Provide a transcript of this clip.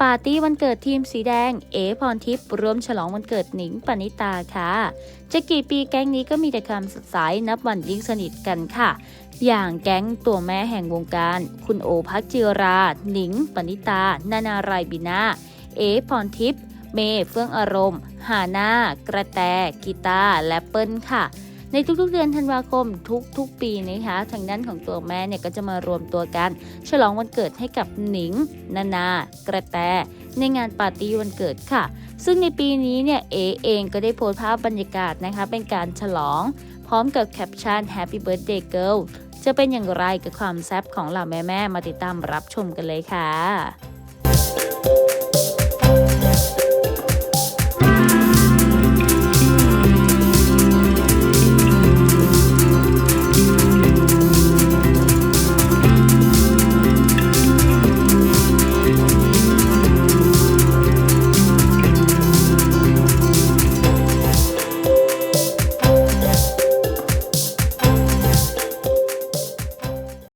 ปาร์ตี้วันเกิดทีมสีแดง เอพรทิพย์ร่วมฉลองวันเกิดหนิงปณิตาค่ะ จะกี่ปีแก๊งนี้ก็มีแต่คำสดใสนับวันยิ่งสนิทกันค่ะ อย่างแก๊งตัวแม่แห่งวงการ คุณโอพักจิรา หนิงปณิตา นานารายบินาเอพรทิพย์ เมย์เฟื่องอารมณ์ หานากระแตกีตาและเปิ้ลค่ะ ในทุกๆเดือนธันวาคมทุกๆ ปีนะคะทางด้านของตัวแม่เนี่ยก็จะมารวมตัวกัน ฉลองวันเกิดให้กับหนิง นานา กระแต ในงานปาร์ตี้วันเกิดค่ะ ซึ่งในปีนี้เนี่ยเอเองก็ได้โพสต์ภาพบรรยากาศนะคะ เป็นการฉลอง พร้อมกับแคปชั่น Happy Birthday Girl จะเป็นอย่างไรกับความแซ่บของเหล่าแม่ๆมาติดตามรับชมกันเลยค่ะ